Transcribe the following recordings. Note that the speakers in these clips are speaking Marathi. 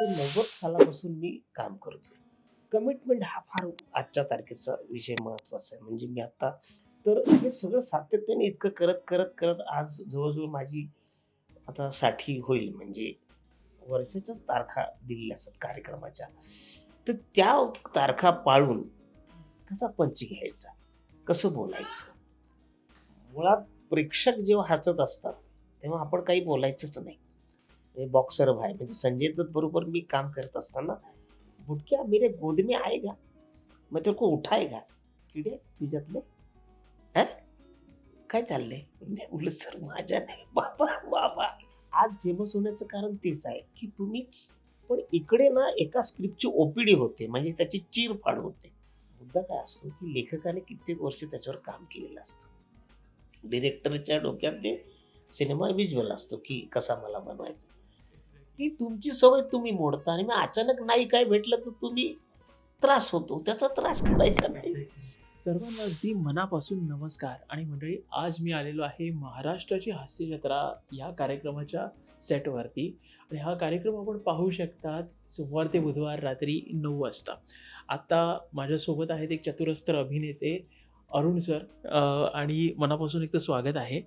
तर नव्वद सालापासून मी काम करतो कमिटमेंट हा फार आजच्या तारखेचा विषय महत्त्वाचा आहे. म्हणजे मी आता तर हे सगळं सातत्याने इतकं करत करत करत आज जवळजवळ माझी आता साठी होईल. म्हणजे वर्षाच्याच तारखा दिलेल्या असतात कार्यक्रमाच्या. तर त्या तारखा पाळून कसा पंच घ्यायचा? कसं बोलायचं? मुळात प्रेक्षक जेव्हा हसत असतात तेव्हा आपण काही बोलायचंच नाही. बॉक्सर भाई म्हणजे संजय दत्त बरोबर मी काम करत असताना बुटक्या मेरे गोद में आएगा मग तेरे को उठाएगा किडे तुझ्यातले हा? काय चाललंय? मी बोल सर माझ्या नाही. बाबा बाबा. आज फेमस होण्याचं कारण तेच आहे की तुम्हीच पण इकडे ना एका स्क्रिप्टची ओपीडी होते. म्हणजे त्याची चिरफाड होते. मुद्दा काय असतो की लेखकाने कित्येक वर्ष त्याच्यावर काम केलेलं असतं. डिरेक्टरच्या डोक्यात ते सिनेमा विज्युअल असतो की कसा मला बनवायचा. ती तुमची सवय तुम्ही मोडता आणि मग अचानक नाही काय भेटलं तर तुम्ही त्रास होतो. त्याचा त्रास करायचा नाही. सर्वांना अगदी मनापासून नमस्कार. आणि मंडळी आज मी आलेलो आहे महाराष्ट्राची हास्य जत्रा या कार्यक्रमाच्या सेटवरती आणि हा कार्यक्रम आपण पाहू शकतात सोमवार ते बुधवार रात्री नऊ वाजता. आत्ता माझ्यासोबत आहेत एक चतुरस्त्र अभिनेते अरुण सर आणि मनापासून एक तर स्वागत आहे.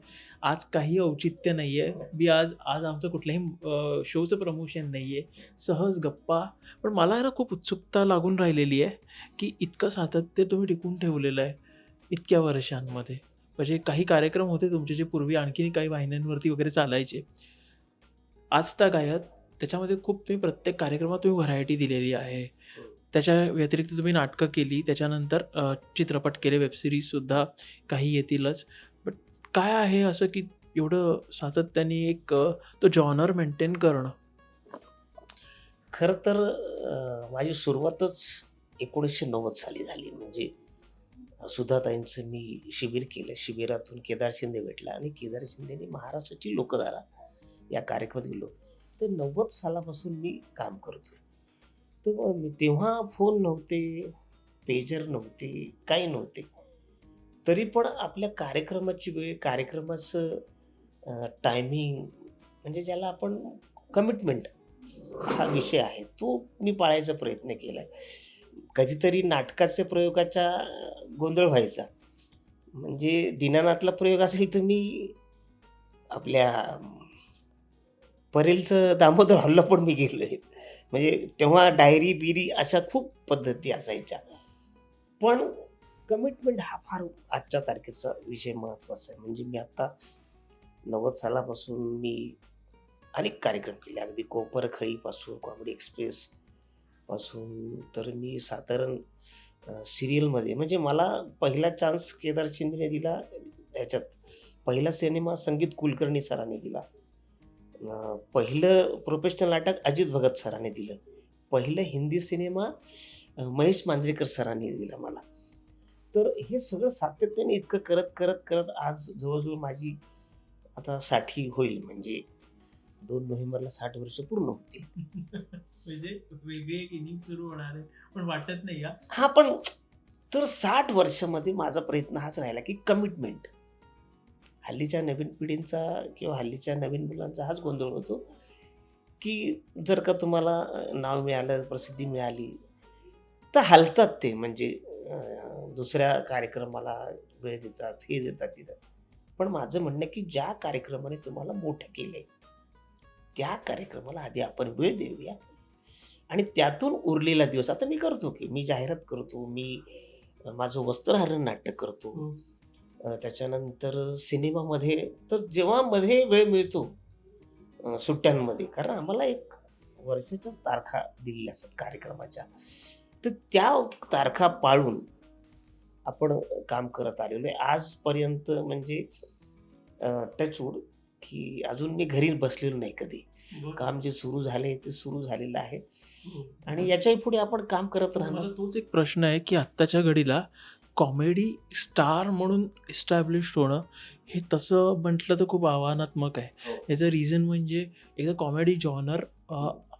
आज काही औचित्य नाही आहे मी आज आज आमचं कुठल्याही शोचं प्रमोशन नाही आहे सहज गप्पा. पण मला ना खूप उत्सुकता लागून राहिलेली आहे की इतकं सातत्य तुम्ही टिकून ठेवलेलं आहे इतक्या वर्षांमध्ये. म्हणजे काही कार्यक्रम होते तुमचे जे पूर्वी आणखीन काही वाहिन्यांवरती वगैरे चालायचे. आज त्या गायत त्याच्यामध्ये खूप तुम्ही प्रत्येक कार्यक्रमात तुम्ही व्हरायटी दिलेली आहे. त्याच्या व्यतिरिक्त तुम्ही नाटकं केली त्याच्यानंतर चित्रपट केले वेबसिरीजसुद्धा काही येतीलच. बट काय आहे असं की एवढं सातत्याने एक तो जॉनर मेंटेन करणं? खरं तर माझी सुरुवातच एकोणीसशे नव्वद साली झाली. म्हणजे सुधाताईंचं मी शिबिर केलं. शिबिरातून केदार शिंदे भेटला आणि केदार शिंदेने महाराष्ट्राची लोकधारा या कार्यक्रमात गेलो. तर नव्वद सालापासून मी काम करतोय. तर मग तेव्हा फोन नव्हते पेजर नव्हते काही नव्हते. तरी पण आपल्या कार्यक्रमाची वेळ कार्यक्रमाचं टायमिंग म्हणजे ज्याला आपण कमिटमेंट हा विषय आहे तो मी पाळायचा प्रयत्न केला आहे कधीतरी नाटकाच्या प्रयोगाचा गोंधळ व्हायचा. म्हणजे दीनानाथला प्रयोग असेल तर मी आपल्या परेलचं दामोदर हल्ला पण मी गेलो आहे म्हणजे तेव्हा डायरी बिरी अशा खूप पद्धती असायच्या. पण कमिटमेंट हा फार आजच्या तारखेचा विषय महत्त्वाचा आहे. म्हणजे मी आत्ता नव्वद सालापासून मी अनेक कार्यक्रम केले. अगदी कोपरखळीपासून कॉमेडी एक्सप्रेस पासून तर मी साधारण सिरियलमध्ये म्हणजे मला पहिला चान्स केदार शिंदेने दिला. ह्याच्यात पहिला सिनेमा संगीत कुलकर्णी सरांनी दिला. पहिलं प्रोफेशनल नाटक अजित भगत सरांनी दिलं. पहिलं हिंदी सिनेमा महेश मांजरेकर सरांनी दिला मला. तर हे सगळं सातत्याने इतकं करत करत करत आज जवळजवळ माझी आता साठी होईल. म्हणजे दोन नोव्हेंबरला साठ वर्ष पूर्ण होतील. म्हणजे वेगळी एक इनिंग सुरू होणार आहे. पण वाटत नाही या हा पण तर साठ वर्षामध्ये माझा प्रयत्न हाच राहिला की कमिटमेंट हल्लीच्या नवीन पिढींचा किंवा हल्लीच्या नवीन मुलांचा हाच गोंधळ होतो की जर का तुम्हाला नाव मिळालं प्रसिद्धी मिळाली तर हलतात ते. म्हणजे दुसऱ्या कार्यक्रमाला वेळ देतात हे देतात तिथं पण माझं म्हणणं आहे की ज्या कार्यक्रमाने तुम्हाला मोठं केलं आहे त्या कार्यक्रमाला आधी आपण वेळ देऊया. आणि त्यातून उरलेला दिवस आता मी करतो की मी जाहिरात करतो मी माझं वस्त्रहरण नाटक करतो. त्याच्यानंतर सिनेमामध्ये तर जेव्हा मध्ये वेळ मिळतो सुट्ट्यांमध्ये कारण आम्हाला एक वर्षाच्याच तारखा दिलेल्या असतात कार्यक्रमाच्या तर त्या तारखा पाळून आपण काम करत आलेलो आहे. आजपर्यंत म्हणजे टचवूड की अजून मी घरी बसलेलो नाही कधी. काम जे सुरू झाले ते सुरू झालेलं आहे. आणि याच्याही पुढे आपण काम करत राहणार. तोच एक प्रश्न आहे की आत्ताच्या घडीला कॉमेडी स्टार म्हणून इस्टॅब्लिश होणं हे तसं म्हटलं तर खूप आव्हानात्मक आहे. हो. याचं रिझन म्हणजे एकदा कॉमेडी जॉनर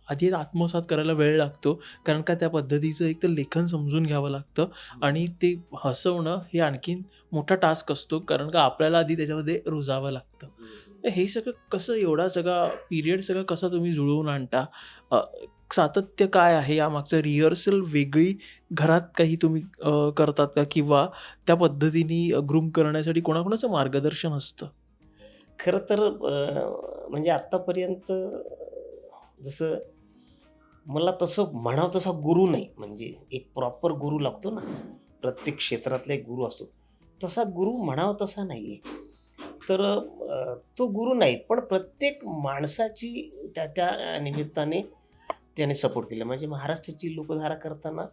आधी आत्मसात करायला वेळ लागतो कारण का त्या पद्धतीचं एक तर लेखन समजून घ्यावं लागतं आणि ते हसवणं हे आणखीन मोठा टास्क असतो कारण का आपल्याला आधी त्याच्यामध्ये रुजावं लागतं. हे सगळं कसं एवढा सगळा पिरियड सगळं कसं तुम्ही जुळवून आणता? सातत्य काय आहे? यामागचं रिहर्सल वेगळी घरात काही तुम्ही करतात का? किंवा त्या पद्धतीने ग्रूम करण्यासाठी कोणाकोणाचं मार्गदर्शन असतं? खरं तर म्हणजे आत्तापर्यंत जसं मला तसं म्हणावं तसा गुरु नाही. म्हणजे एक प्रॉपर गुरु लागतो ना. प्रत्येक क्षेत्रातला एक गुरु असतो. तसा गुरु म्हणावा तसा नाही आहे तर तो गुरु नाही. पण प्रत्येक माणसाची त्या त्या निमित्ताने त्याने सपोर्ट केला. म्हणजे महाराष्ट्राची लोकधारा करताना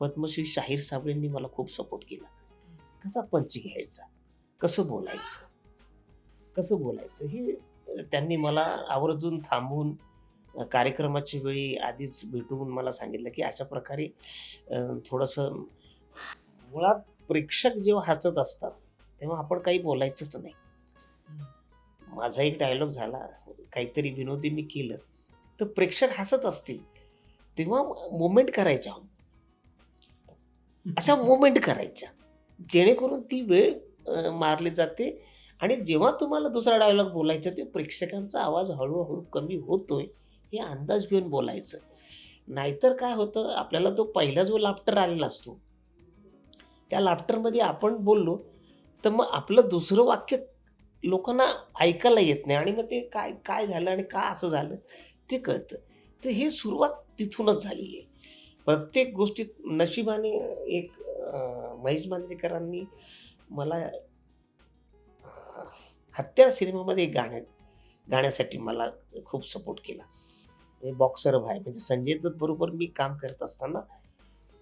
पद्मश्री शाहीर साबळेंनी मला खूप सपोर्ट केला. कसा पंच घ्यायचा? कसं बोलायचं? कसं बोलायचं? हे त्यांनी मला आवर्जून थांबवून कार्यक्रमाच्या वेळी आधीच भेटून मला सांगितलं की अशा प्रकारे थोडंसं मुळात प्रेक्षक जेव्हा हसत असतात तेव्हा आपण काही बोलायचंच नाही. माझा एक डायलॉग झाला. काहीतरी विनोदी मी केलं. तर प्रेक्षक हसत असतील तेव्हा मोमेंट करायच्या. अशा मोमेंट करायच्या. जेणेकरून ती वेळ मारली जाते आणि जेव्हा तुम्हाला दुसरा डायलॉग बोलायचा ते प्रेक्षकांचा आवाज हळूहळू कमी होतोय हे अंदाज घेऊन बोलायचं. नाहीतर काय होतं आपल्याला तो पहिला जो लाफ्टर आलेला असतो त्या लाफ्टरमध्ये आपण बोललो तर मग आपलं दुसरं वाक्य लोकांना ऐकायला येत नाही आणि मग ते काय काय झालं आणि का असं झालं ते कळतं. तर ही सुरुवात तिथूनच झालेली आहे. प्रत्येक गोष्टीत नशिबाने एक महेश मांजरेकरांनी मला हत्यार सिनेमामध्ये गाण्या गाण्यासाठी मला खूप सपोर्ट केला. बॉक्सर भाई म्हणजे संजय दत्त बरोबर मी काम करत असताना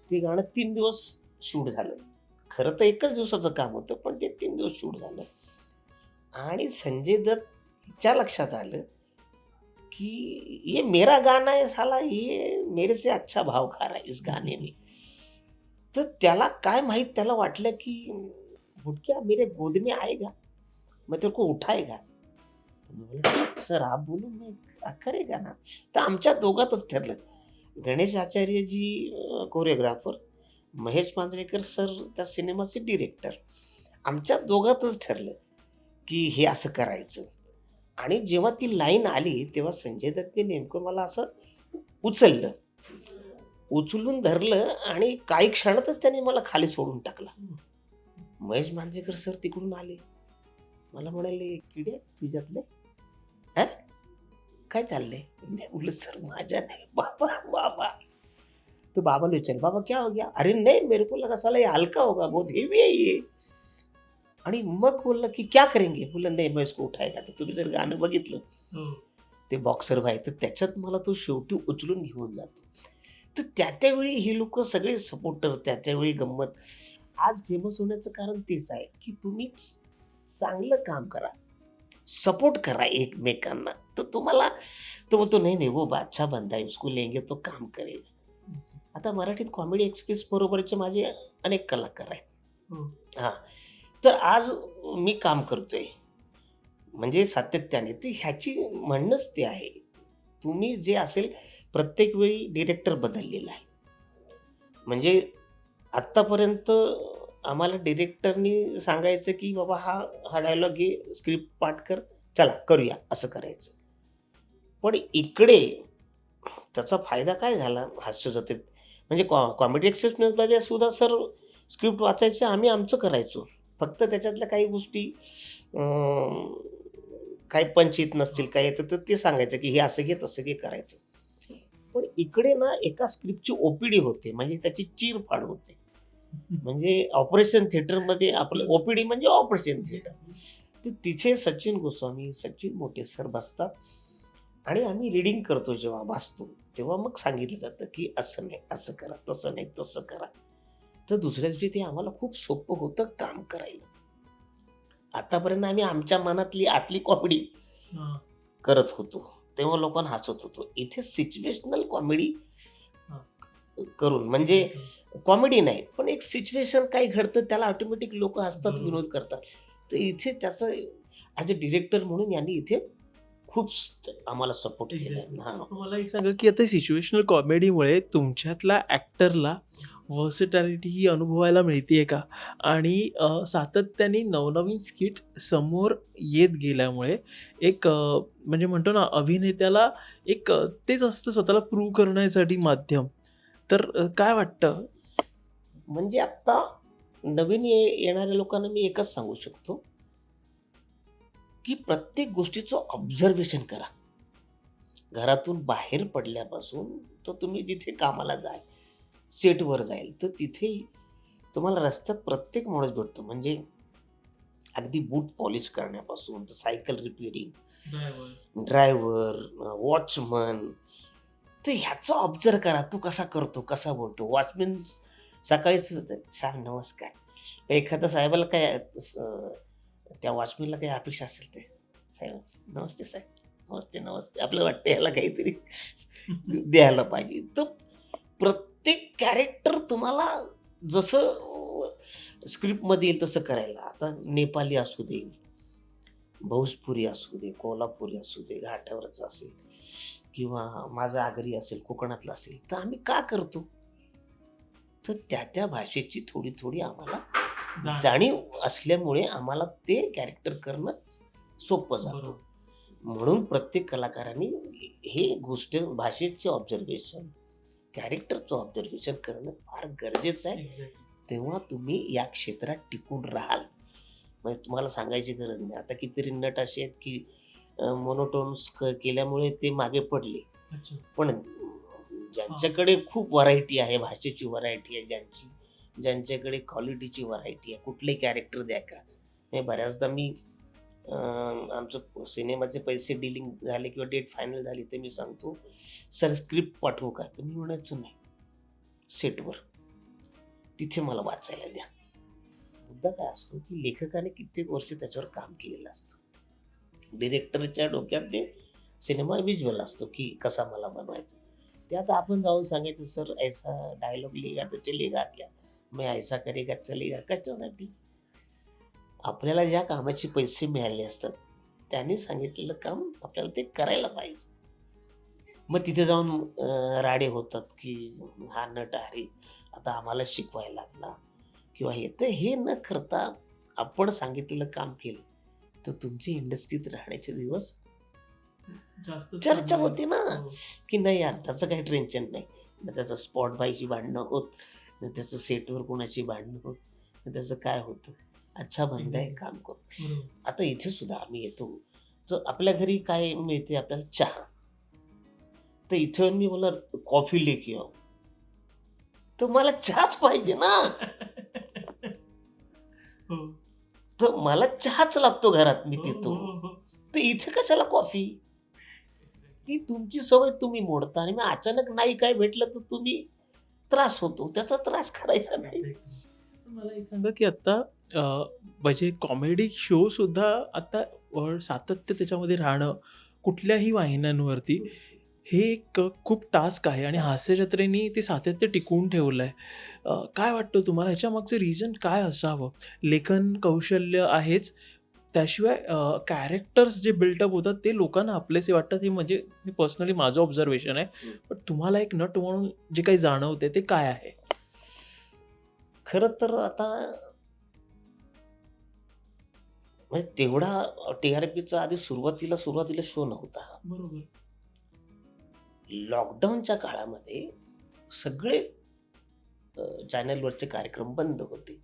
ते गाणं तीन दिवस शूट झालं. खरं तर एकच दिवसाचं काम होतं पण ते तीन दिवस शूट झालं. आणि संजय दत्तच्या लक्षात आलं कि ये मेरा गाना है साला ये मेरे से अच्छा भाव खा रहा है इस गाने में। तर त्याला काय माहीत त्याला वाटलं की बुटक्या मेरे गोद में आएगा मैं तेरे को उठाएगा। बोला, सर आप बोलू मी करेगा ना? तर आमच्या दोघातच ठरलं. गणेश आचार्यजी कोरिओग्राफर महेश मांजरेकर सर त्या सिनेमाचे डिरेक्टर आमच्या दोघातच ठरलं की हे असं करायचं. आणि जेव्हा ती लाईन आली तेव्हा संजय दत्तने नेमकं मला असं उचललं. उचलून धरलं आणि काही क्षणातच त्याने मला खाली सोडून टाकला. महेश मांजेकर सर तिकडून आले. मला म्हणाले किडे तुझ्यातले? हा? काय चाललंय? मी बोल सर माझ्या नाही. बाबा बाबा. तो बाबा विचार बाबा क्या हो गया? अरे नाही मेरे को लगा साला ये होगा बहुत हेवी है ये. आणि मग बोललं की क्या करेंगे? बोललं नाही मैं इसको उठाएगा. तर तुम्ही जर गाणं बघितलं ते बॉक्सर भाई तर त्याच्यात मला तो शेवटी उचलून घेऊन जातो. तर त्या त्यावेळी हे लोक सगळे सपोर्टर त्या त्यावेळी गंमत. आज फेमस होण्याचं कारण तेच आहे की तुम्हीच चांगलं काम करा सपोर्ट करा एकमेकांना. तर तुम्हाला तो बोलतो नाही नाही वो बादशाह बंदा है उसको लेंगे तो काम करेगा. आता मराठीत कॉमेडी एक्सप्रेस बरोबरचे माझे अनेक कलाकार आहेत. हां. तर आज मी काम करतोय. म्हणजे सातत्याने ते ह्याची म्हणणंच ते आहे. तुम्ही जे असेल प्रत्येक वेळी डिरेक्टर बदललेला आहे. म्हणजे आत्तापर्यंत आम्हाला डिरेक्टरनी सांगायचं की बाबा हा हा डायलॉग घे स्क्रिप्ट पाठ कर चला करूया असं करायचं. पण इकडे त्याचा फायदा काय झाला हास्यजत्रेत म्हणजे कॉ कॉमेडी एक्सेप्शनमध्ये सुद्धा सर स्क्रिप्ट वाचायचे आम्ही आमचं करायचो. फक्त त्याच्यातल्या काही गोष्टी काही पंचित नसतील काय येतं तर ते सांगायचं की हे असं घे तसं घे करायचं. पण इकडे ना एका स्क्रिप्टची ओपीडी होते म्हणजे त्याची चीरफाड होते. म्हणजे ऑपरेशन थिएटरमध्ये आपलं ओपीडी म्हणजे ऑपरेशन थिएटर. तर तिथे सचिन गोस्वामी सचिन मोठे सर बसतात आणि आम्ही रिडिंग करतो जेव्हा वाचतो तेव्हा मग सांगितलं जातं की असं नाही असं करा तसं नाही तसं करा. तर दुसऱ्या दिवशी ते आम्हाला खूप सोपं होतं काम करायला. आतापर्यंत आम्ही आमच्या मनातली आतली कॉमेडी करत होतो. तेव्हा लोकांना हसत होतो. इथे सिच्युएशनल कॉमेडी करून म्हणजे कॉमेडी नाही पण एक सिच्युएशन काही घडतं त्याला ऑटोमॅटिक लोक हसतात. विनोद करतात. तर इथे त्याचं ॲज अ डिरेक्टर म्हणून यांनी इथे खूप आम्हाला सपोर्ट केला मला एक सांगा की आता सिच्युएशनल कॉमेडीमुळे तुमच्यातल्या ऍक्टरला वर्सिटॅलिटी ही अनुभवायला मिळते का? आणि सातत्याने नवनवीन स्किट समोर येत गेल्यामुळे एक म्हणजे म्हणतो ना अभिनेत्याला एक तेच असतं स्वतःला प्रूव्ह करण्यासाठी माध्यम. तर काय वाटतं? म्हणजे आत्ता नवीन ये येणाऱ्या लोकांना मी एकच सांगू शकतो. की प्रत्येक गोष्टीचं ऑब्झर्वेशन करा. घरातून बाहेर पडल्यापासून तर तुम्ही जिथे कामाला जाल सेटवर जाईल तर तिथे तुम्हाला रस्त्यात प्रत्येक माणूस भेटतो. म्हणजे अगदी बूट पॉलिश करण्यापासून तर सायकल रिपेअरिंग ड्रायव्हर वॉचमन तर ह्याचं ऑब्झर्व करा. तो कसा करतो कसा बोलतो? वॉचमॅन सकाळीच सांग नमस्कार. एखाद्या साहेबाला काय त्या वॉचमॅनला काही अपेक्षा असेल ते. साहेब नमस्ते साहेब नमस्ते नमस्ते. आपल्याला वाटतं याला काहीतरी द्यायला पाहिजे. तर प्रत्येक कॅरेक्टर तुम्हाला जसं स्क्रिप्टमध्ये येईल तसं करायला. आता नेपाली असू दे भोजपुरी असू दे कोल्हापुरी असू दे घाटावरचं असेल किंवा माझं आगरी असेल कोकणातलं असेल तर आम्ही का करतो? तर त्या त्या भाषेची थोडी थोडी आम्हाला जाणीव असल्यामुळे आम्हाला ते कॅरेक्टर करणं सोपं जातं. म्हणून प्रत्येक कलाकाराने हे गोष्ट भाषेचे ऑब्झर्वेशन कॅरेक्टरचं ऑब्झर्वेशन करणं फार गरजेचं आहे. तेव्हा तुम्ही या क्षेत्रात टिकून राहाल. म्हणजे तुम्हाला सांगायची गरज नाही. आता कितीतरी नट असे आहेत की मोनोटोन्स केल्यामुळे ते मागे पडले. पण ज्यांच्याकडे खूप व्हरायटी आहे भाषेची व्हरायटी आहे ज्यांची ज्यांच्याकडे क्वालिटीची व्हरायटी आहे कुठलेही कॅरेक्टर द्या का? बऱ्याचदा मी आमचं सिनेमाचे पैसे डिलिंग झाले किंवा डेट फायनल झाली तर मी सांगतो सर स्क्रिप्ट पाठवू का? तर मी म्हणायचो नाही सेटवर तिथे मला वाचायला द्या. मुद्दा काय असतो की लेखकाने कित्येक वर्ष त्याच्यावर काम केलेलं असतं. डिरेक्टरच्या डोक्यात ते सिनेमा विज्युअल असतो की कसा मला बनवायचा. त्यात आपण जाऊन सांगायचं सर ऐसा डायलॉग लिहिगा तर चलेगा क्या? मैं ऐसा करेगा चलेगा कशासाठी? आपल्याला ज्या कामाचे पैसे मिळाले असतात त्यांनी सांगितलेलं काम आपल्याला ते करायला पाहिजे. मग तिथे जाऊन राडे होतात की हा नट अरे आता आम्हाला शिकवायला लागला. किंवा हे तर हे न करता आपण सांगितलेलं काम केलं तर तुमची इंडस्ट्रीत राहण्याचे दिवस चर्चा होती ना की नाही यार त्याचं काही टेन्शन नाही. त्याचं स्पॉट बायची भांडणं होत ना त्याचं सेटवर कोणाची भांडणं होत ना त्याचं काय होतं? अच्छा बंद आहे काम करू. आता इथे सुद्धा आम्ही येतो. तर आपल्या घरी काय मिळते? आपल्याला चहा. तर इथे मी बोला कॉफी लेके आहो तर मला चहाच पाहिजे ना. तर मला चहाच लागतो घरात मी पितो. तर इथे कशाला कॉफी? ती तुमची सवय तुम्ही मोडता आणि मग अचानक नाही काय भेटलं तर तुम्ही त्रास होतो त्याचा त्रास करायचा नाही. मला एक सांगा की आता म्हणजे कॉमेडी शो सुद्धा आता सातत्य त्याच्यामध्ये राहणं कुठल्याही वाहिन्यांवरती हे एक खूप टास्क आहे आणि हास्यजत्रेनी ते सातत्य टिकवून ठेवलं आहे काय वाटतं तुम्हाला? ह्याच्या मागचं रिझन काय असावं? लेखन कौशल्य आहेच त्याशिवाय कॅरेक्टर्स जे बिल्टअप होतात ते लोकांना आपलेसे वाटतात. हे म्हणजे मी पर्सनली माझं ऑब्झर्वेशन आहे. पण तुम्हाला एक नट म्हणून जे काही जाणवते ते काय आहे? खरं तर आता म्हणजे तेवढा टी आर पीचा आधी सुरुवातीला सुरुवातीला शो नव्हता. बरोबर. लॉकडाऊनच्या काळामध्ये सगळे चॅनलवरचे कार्यक्रम बंद होते.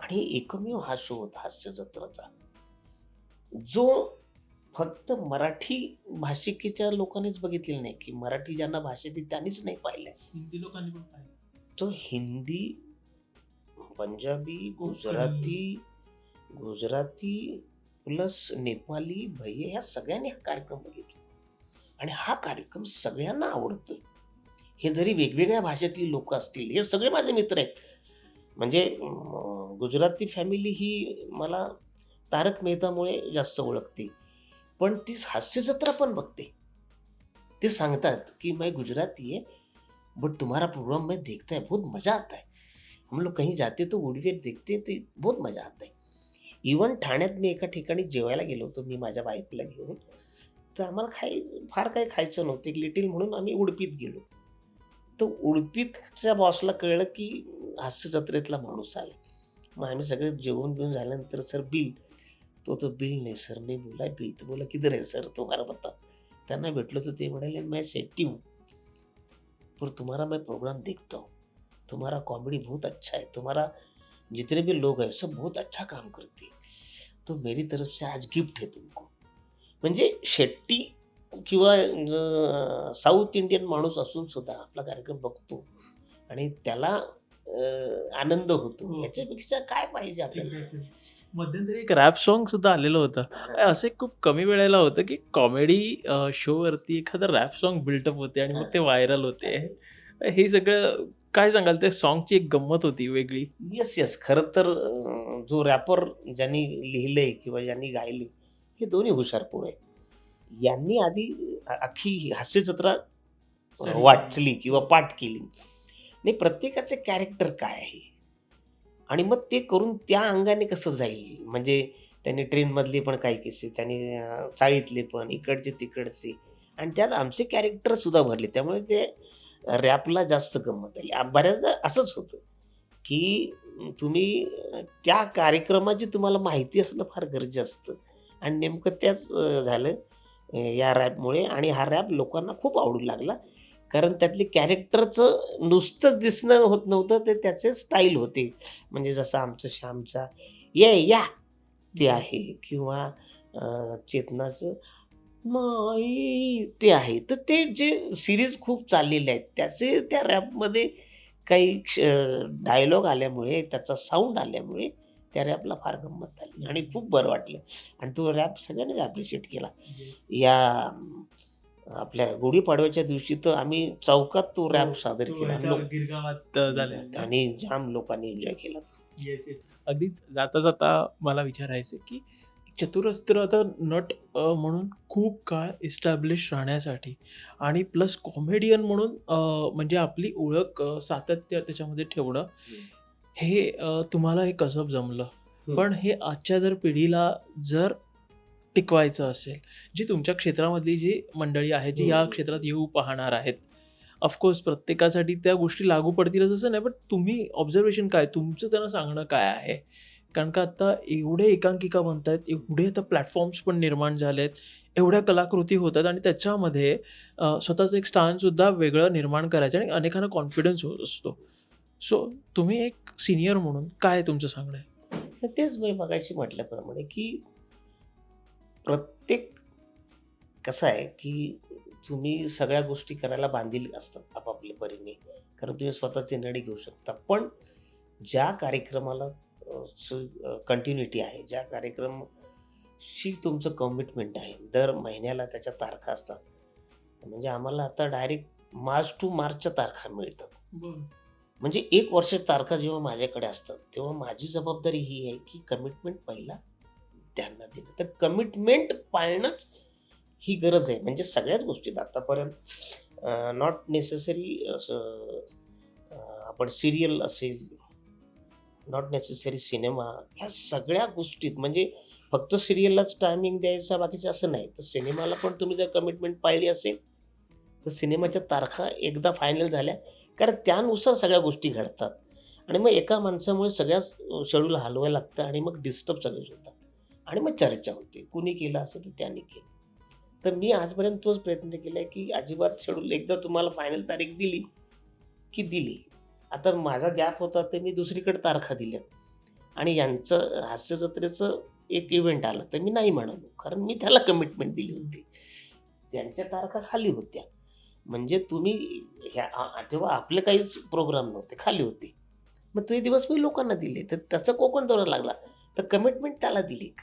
आणि एकमेव हा शो होता हास्य जत्राचा. जो फक्त मराठी भाषिकेच्या लोकांनीच बघितलेला नाही की मराठी ज्यांना भाषेत येते त्यांनीच नाही पाहिलंय हिंदी लोकांनी पण पाहिलं. तो हिंदी पंजाबी गुजराती गुजराती प्लस नेपाली भैये ह्या सगळ्यांनी हा कार्यक्रम बघितला. आणि हा कार्यक्रम सगळ्यांना आवडतोय. हे जरी वेगवेगळ्या भाषेतली लोक असतील हे सगळे माझे मित्र आहेत. म्हणजे गुजराती फॅमिली ही मला तारक मेहतामुळे जास्त ओळखते. पण ती हास्य जत्रा पण बघते. ते सांगतात की मैं गुजराती है बट तुम्हारा प्रोग्राम मैं देखता है बहुत मज़ा आता है. हम लोग कहीं जाते तो उडवेर देखते तो बहुत मज़ा आता है. इवन ठाण्यात मी एका ठिकाणी जेवायला गेलो होतो मी माझ्या बाईकला घेऊन. तर आम्हाला खाय फार काही खायचं नव्हतं. एक लिटिल म्हणून आम्ही उडपीत गेलो. तर उडपीतच्या बॉसला कळलं की हास्य जत्रेतला माणूस आला मग आम्ही सगळे जेवण बिवून झाल्यानंतर सर बिल तो तो बिल नाही सर नाही बोला बिल तो बोला किधर है सर? तुम्हारा बता त्यांना भेटलो तर ते म्हणाले मैं सेट्टी हूँ पर तुम्हारा मैं प्रोग्राम देखता हूँ. तुम्हारा कॉमेडी बहुत अच्छा है. तुम्हारा जितने भी लोग हैं सब बहुत अच्छा काम करते हैं. तो मेरी तरफ से आज गिफ्ट है तुमको. म्हणजे शेट्टी किंवा साऊथ इंडियन माणूस असून सुद्धा आपला कार्यक्रम बघतो आणि त्याला आनंद होतो. हो. याच्यापेक्षा काय पाहिजे आपल्याला? मध्यंतरी एक रॅप सॉन्ग सुद्धा आलेलं होतं. असे खूप कमी वेळेला होतं की कॉमेडी शो वरती एखादं रॅप सॉन्ग बिल्टअप होते आणि मग ते व्हायरल होते. हे सगळं काय सांगाल? ते सॉन्गची एक गंमत होती वेगळी. येस येस खरं तर जो रॅपर ज्यांनी लिहिलंय किंवा ज्यांनी गायले हे दोन्ही हुशार पोर आहेत. यांनी आधी अख्खी हास्यजत्रा वाचली किंवा पाठ केली. आणि प्रत्येकाचे कॅरेक्टर काय आहे? आणि मग ते करून त्या अंगाने कसं जाईल? म्हणजे त्यांनी ट्रेनमधले पण काही किस्से त्यांनी चाळीतले पण इकडचे तिकडचे. आणि त्यात आमचे कॅरेक्टरसुद्धा भरले. त्यामुळे ते रॅपला जास्त गंमत आली. बऱ्याचदा असंच होतं की तुम्ही त्या कार्यक्रमाची तुम्हाला माहिती असणं फार गरजेचं असतं. आणि नेमकं त्याच झालं या रॅपमुळे आणि हा रॅप लोकांना खूप आवडू लागला. कारण त्यातले कॅरेक्टरचं नुसतंच दिसणं होत नव्हतं ते त्याचे स्टाईल होते. म्हणजे जसं आमचं श्यामचा ये या. ते आहे. किंवा चेतनाचं माई. ते आहे. तर ते जे सिरीज खूप चाललेले आहेत त्याचे त्या रॅपमध्ये काही डायलॉग आल्यामुळे त्याचा साऊंड आल्यामुळे त्या रॅपला फार गंमत आली आणि खूप बरं वाटलं. आणि तो रॅप सगळ्यांनीच ॲप्रिशिएट केला. या आपल्या गुढीपाडव्याच्या दिवशी तर आम्ही चौकात तो रॅप सादर केला. आणि जाम लोकांनी एन्जॉय केला तो. अगदीच जाता जाता मला विचारायचं की चतुरस्त्र आता नट अ, म्हणून खूप काळ इस्टॅब्लिश राहण्यासाठी आणि प्लस कॉमेडियन म्हणून म्हणजे आपली ओळख सातत्य त्याच्यामध्ये ठेवणं हे तुम्हाला हे कसं जमलं? पण हे आजच्या जर पिढीला जर टिकवायचं असेल. जी तुमच्या क्षेत्रामधली जी मंडळी आहे जी या हम्म. क्षेत्रात येऊ पाहणार आहेत ऑफकोर्स प्रत्येकासाठी त्या गोष्टी लागू पडतीलच असं नाही पण तुम्ही ऑब्झर्वेशन काय तुमचं त्यांना सांगणं काय आहे? कारण का आता एवढे एकांकिका बनत आहेत एवढे आता प्लॅटफॉर्म्स पण निर्माण झाले आहेत एवढ्या कलाकृती होतात आणि त्याच्यामध्ये स्वतःचं एक स्थानसुद्धा वेगळं निर्माण करायचं आणि अनेकांना कॉन्फिडन्स होत असतो. सो तुम्ही एक सिनियर म्हणून काय तुमचं सांगणं आहे? तेच मी मगाशी म्हटल्याप्रमाणे की प्रत्येक कसं आहे की तुम्ही सगळ्या गोष्टी करायला बांधील असतात आपापल्या परीने. कारण तुम्ही स्वतःचे निर्णय घेऊ शकता. पण ज्या कार्यक्रमाला कंटिन्युटी आहे ज्या कार्यक्रमशी तुमचं कमिटमेंट आहे दर महिन्याला त्याच्या तारखा असतात. म्हणजे आम्हाला आता डायरेक्ट मार्च टू मार्चच्या तारखा मिळतात. म्हणजे एक वर्ष तारखा जेव्हा माझ्याकडे असतात तेव्हा माझी जबाबदारी ही आहे की कमिटमेंट पहिला त्यांना दिलं. तर कमिटमेंट पाळणंच ही गरज आहे. म्हणजे सगळ्याच गोष्टीत आतापर्यंत नॉट नेसेसरी असं आपण सिरियल असेल नॉट नेसेसरी सिनेमा ह्या सगळ्या गोष्टीत म्हणजे फक्त सिरियललाच टायमिंग द्यायचा बाकीचं असं नाही. तर सिनेमाला पण तुम्ही जर कमिटमेंट पाहिली असेल तर सिनेमाच्या तारखा एकदा फायनल झाल्या. कारण त्यानुसार सगळ्या गोष्टी घडतात. आणि मग एका माणसामुळे सगळ्याच शेड्यूल हलवायला लागतं आणि मग डिस्टर्ब सगळेच होतात. आणि मग चर्चा होते. कुणी केलं असं तर त्याने केलं. तर मी आजपर्यंत तोच प्रयत्न केला आहे की अजिबात शेड्यूल एकदा तुम्हाला फायनल तारीख दिली की दिली. आता माझा गॅप होता ते मी दुसरीकडे तारखा दिल्या आणि यांचं हास्य जत्रेचं एक इव्हेंट आलं तर मी नाही म्हणालो. कारण मी त्याला कमिटमेंट दिली होती. त्यांच्या तारखा खाली होत्या. म्हणजे तुम्ही ह्या तेव्हा आपले काहीच प्रोग्राम नव्हते खाली होते. मग ते दिवस मी लोकांना दिले. तर त्याचा कोकण दौरा लागला. तर कमिटमेंट त्याला दिली.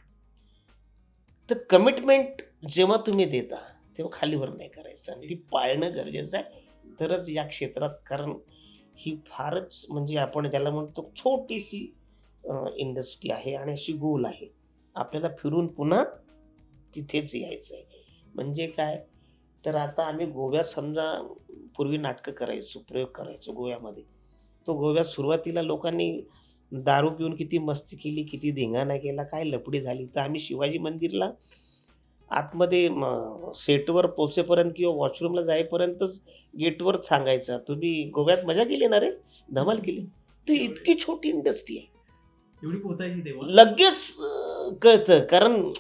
तर कमिटमेंट जेव्हा तुम्ही देता तेव्हा खालीवर नाही करायचं. आणि ती पाळणं गरजेचं आहे. तरच या क्षेत्रात कारण ही फारच म्हणजे आपण त्याला म्हणतो छोटीशी इंडस्ट्री आहे आणि अशी गोल आहे. आपल्याला फिरून पुन्हा तिथेच यायचं आहे म्हणजे काय? तर आता आम्ही गोव्यात समजा पूर्वी नाटकं करायचो प्रयोग करायचो गोव्यामध्ये. तो गोव्यात सुरुवातीला लोकांनी दारू पिऊन किती मस्ती केली किती धिंगाणा केला काय लपडी झाली. तर आम्ही शिवाजी मंदिरला आतमध्ये सेटवर पोचेपर्यंत किंवा वॉशरूमला जाईपर्यंतच गेटवर सांगायचा. तुम्ही गोव्यात मजा केली ना रे? धमाल केली. तर इतकी छोटी इंडस्ट्री आहे. एवढी पोचायची लगेच कळतं. कारण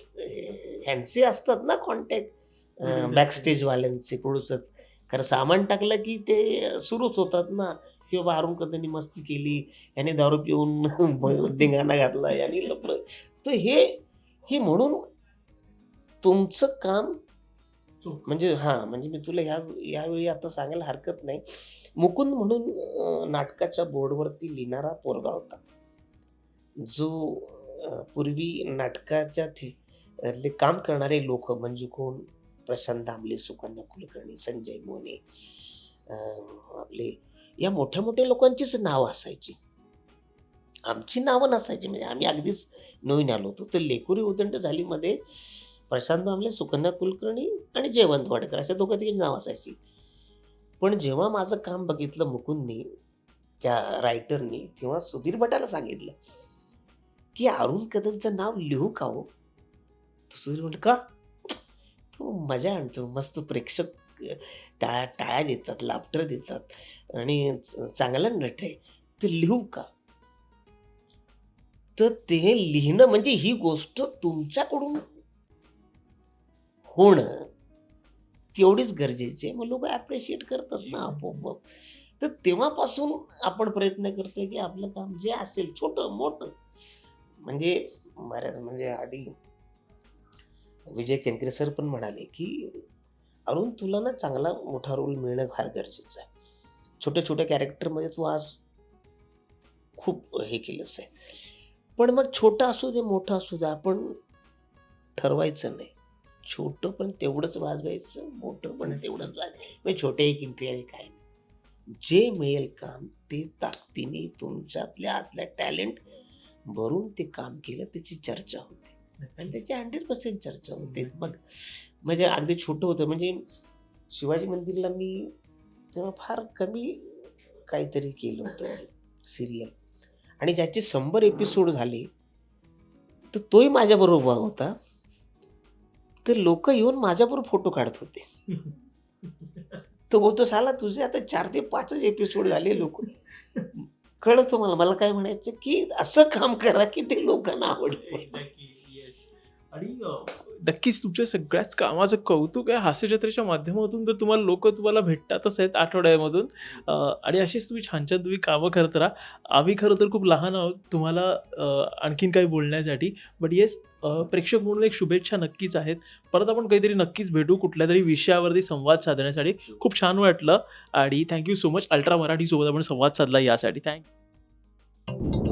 ह्यांचे असतात ना कॉन्टॅक्ट. बॅकस्टेजवाल्यांचे प्रोड्युसर कारण सामान टाकलं की ते सुरूच होतात ना. की बाबा अरुण मस्ती केली याने दारू पिऊन धिंगाणा घातला याने लपलं. तर हे हे म्हणून तुमचं काम. म्हणजे हां म्हणजे मी तुला ह्या यावेळी आता सांगायला हरकत नाही. मुकुंद म्हणून नाटकाच्या बोर्डवरती लिहिणारा पोरगा होता. जो पूर्वी नाटकाच्या थे काम करणारे लोक म्हणजे कोण? प्रशांत दामले सुकन्या कुलकर्णी संजय मोने आपले या मोठ्या मोठ्या लोकांचीच नावं असायची. आमची नावं नसायची. म्हणजे आम्ही अगदीच नवीन आलो होतो. तर लेकुरी उदंड झालीमध्ये प्रशांत आमले सुकन्या कुलकर्णी आणि जयवंत वाडकर अशा दोघं तिघी नावं असायची. पण जेव्हा माझं काम बघितलं मुकुंदनी त्या रायटरनी तेव्हा सुधीर भटाला सांगितलं की अरुण कदमचं नाव लिहू का हो? सुधीर म्हटलं का? तो मजा आणतो. मस्त प्रेक्षक टाळ्या टाळ्या देतात लाफ्टर देतात. आणि चांगला नट आहे. तर लिहू का? तर ते लिहिणं म्हणजे ही गोष्ट तुमच्याकडून होणं. तेवढीच गरजेची आहे. मग लोक ॲप्रिशिएट करतात ना आपोआप. तर तेव्हापासून आपण प्रयत्न करतोय की आपलं काम जे असेल छोटं मोठं. म्हणजे बऱ्याच म्हणजे आधी विजय केंकरे सर पण म्हणाले की अरुण तुला ना चांगला मोठा रोल मिळणं फार गरजेचं आहे. छोट्या छोट्या कॅरेक्टरमध्ये तू आज खूप हे केलंस आहे. पण मग छोटा असू दे मोठा असू दे आपण ठरवायचं नाही. छोटं पण तेवढंच वाजवायचं मोठं पण तेवढंच वाजवायचं. म्हणजे छोटे एक एंट्री आणि काय नाही. जे मिळेल काम ते ताकदीने तुमच्यातल्या आतल्या टॅलेंट भरून ते काम केलं त्याची चर्चा होते. आणि त्याची हंड्रेड पर्सेंट चर्चा होते. मग म्हणजे अगदी छोटं होतं. म्हणजे शिवाजी मंदिरला मी तेव्हा फार कमी काहीतरी केलं होतं सिरियल आणि ज्याचे शंभर एपिसोड झाले तर तोही माझ्याबरोबर उभा होता. तर लोक येऊन माझ्याबरोबर फोटो काढत होते. तो बोलतो साला तुझे आता चार ते पाचच एपिसोड झाले लोक. कळत मला मला काय म्हणायचं की असं काम करा की ते लोकांना आवडलं आणि नक्कीच तुमच्या सगळ्याच कामाचं कौतुक आहे. हास्यजत्रेच्या माध्यमातून तर तुम्हाला लोक तुम्हाला भेटतातच आहेत आठवड्यामधून. आणि अशीच तुम्ही छान छान तुम्ही कामं करत राहा. आम्ही खरं तर खूप लहान आहोत तुम्हाला आणखीन काही बोलण्यासाठी. बट येस प्रेक्षक म्हणून एक शुभेच्छा नक्कीच आहेत. परत आपण काहीतरी नक्कीच भेटू कुठल्या तरी विषयावरती संवाद साधण्यासाठी. खूप छान वाटलं. आणि thank you so much Ultra मराठीसोबत आपण संवाद साधला यासाठी. थँक्यू